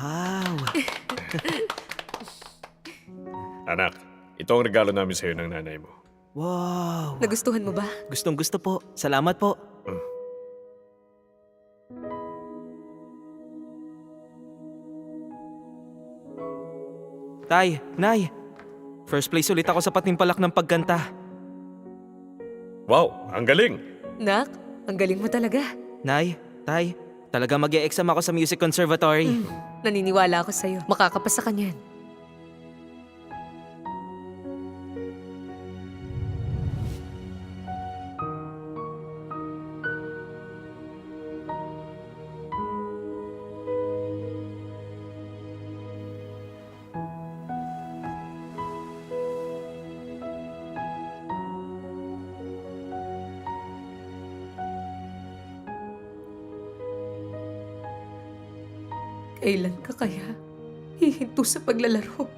Wow! Anak, ito ang regalo namin sa'yo ng nanay mo. Wow! Nagustuhan mo ba? Gustong gusto po. Salamat po. Tay, Nay. First place ulit ako sa patimpalak ng pagkanta. Wow, ang galing! Nak, ang galing mo talaga. Nay, Tay, talaga mag exam ako sa Music Conservatory. Naniniwala ako sa'yo. Makakapasa ka niyan. Kailan ka kaya hihinto sa paglalaro?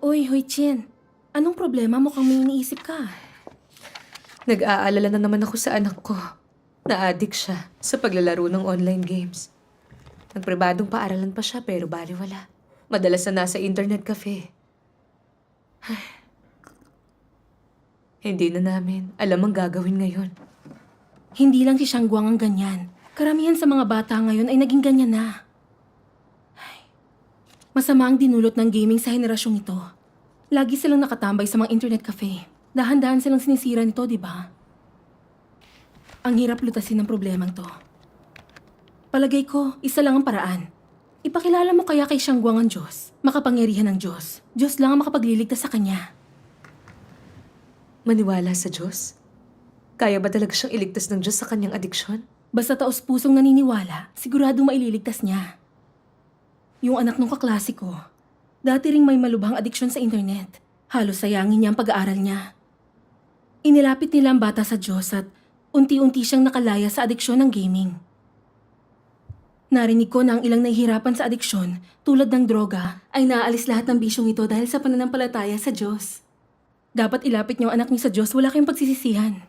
Uy, Hoy Chin. Anong problema mo kang may iniisip ka? Nag-aalala na naman ako sa anak ko. Na-addict siya sa paglalaro ng online games. Nagpribadong paaralan pa siya pero baliwala. Madalas na nasa internet cafe. Hindi na namin alam ang gagawin ngayon. Hindi lang si Shangguang ang ganyan. Karamihan sa mga bata ngayon ay naging ganyan na. Ay. Masama ang dinulot ng gaming sa henerasyong ito. Lagi silang nakatambay sa mga internet cafe. Dahan-dahan silang sinisira nito, di ba? Ang hirap lutasin ng problemang to. Palagay ko, isa lang ang paraan. Ipakilala mo kaya kay Shangguang ang Diyos, makapangyarihan ng Diyos. Diyos lang ang makapagliligtas sa kanya. Maniwala sa Diyos? Kaya ba talaga siyang iligtas ng Diyos sa kanyang adiksyon? Basta taos pusong naniniwala, sigurado maililigtas niya. Yung anak ng kaklase ko, dati ring may malubhang adiksyon sa internet. Halos sayangin niya ang pag-aaral niya. Inilapit nila ang bata sa Diyos at unti-unti siyang nakalaya sa adiksyon ng gaming. Narinig ko na ang ilang nahihirapan sa adiksyon, tulad ng droga, ay naaalis lahat ng bisyong ito dahil sa pananampalataya sa Diyos. Dapat ilapit niyo ang anak niyo sa Diyos, wala kayong pagsisisihan.